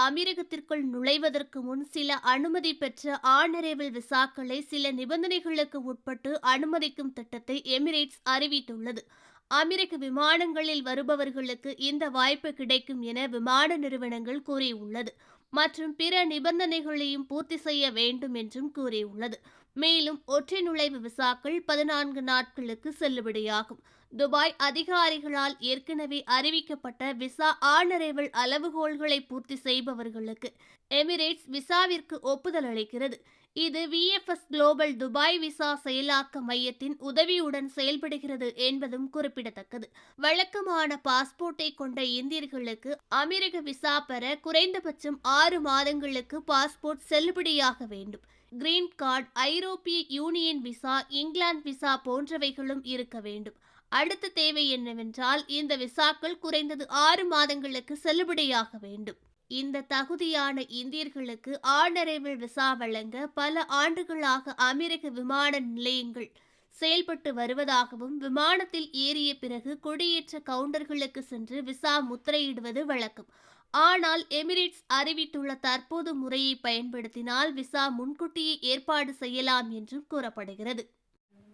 அமீரகத்திற்குள் நுழைவதற்கு முன் சில அனுமதி பெற்ற ஆனரேவல் விசாக்களை சில நிபந்தனைகளுக்கு உட்பட்டு அனுமதிக்கும் திட்டத்தை எமிரேட்ஸ் அறிவித்துள்ளது. அமெரிக்க விமானங்களில் வருபவர்களுக்கு இந்த வாய்ப்பு கிடைக்கும் என விமான நிறுவனங்கள் கூறியுள்ளது. மற்றும் பிற நிபந்தனைகளையும் பூர்த்தி செய்ய வேண்டும் என்றும் கூறியுள்ளது. மேலும் ஒற்றை நுழைவு விசாக்கள் பதினான்கு நாட்களுக்கு செல்லுபடியாகும். துபாய் அதிகாரிகளால் ஏற்கனவே அறிவிக்கப்பட்ட விசா ஆனரைவல் அளவுகோள்களை பூர்த்தி செய்பவர்களுக்கு எமிரேட்ஸ் விசாவிற்கு ஒப்புதல் அளிக்கிறது. இது விஎஃப்எஸ் குளோபல் துபாய் விசா செயலாக்க மையத்தின் உதவியுடன் செயல்படுகிறது என்பதும் குறிப்பிடத்தக்கது. வழக்கமான பாஸ்போர்ட்டை கொண்ட இந்தியர்களுக்கு அமெரிக்க விசா பெற குறைந்தபட்சம் ஆறு ஆறு மாதங்களுக்கு பாஸ்போர்ட் செல்லுபடியாக வேண்டும். கிரீன் கார்டு ஐரோப்பிய யூனியன் விசா இங்கிலாந்து விசா போன்றவைகளும் இருக்க வேண்டும். அடுத்த தேவை என்னவென்றால் இந்த விசாக்கள் குறைந்தது ஆறு மாதங்களுக்கு செல்லுபடியாக வேண்டும். இந்த தகுதியான இந்தியர்களுக்கு ஆனரைவல் விசா வழங்க பல ஆண்டுகளாக அமெரிக்க விமான நிலையங்கள் செயல்பட்டு வருவதாகவும் விமானத்தில் ஏறிய பிறகு கொடியேற்ற கவுண்டர்களுக்கு சென்று விசா முத்திரையிடுவது வழக்கம். ஆனால் எமிரேட்ஸ் அறிவித்துள்ள தற்போது முறையை பயன்படுத்தினால் விசா முன்கூட்டியே ஏற்பாடு செய்யலாம் என்றும் கூறப்படுகிறது.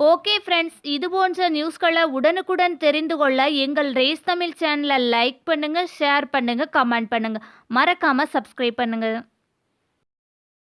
ஓகே ஃப்ரெண்ட்ஸ் இது போன்ற நியூஸ்களை உடனுக்குடன் தெரிந்து கொள்ள எங்கள் ரேஸ் தமிழ் சேனலை லைக் பண்ணுங்கள் ஷேர் பண்ணுங்கள் கமெண்ட் பண்ணுங்கள் மறக்காமல் சப்ஸ்கிரைப் பண்ணுங்கள்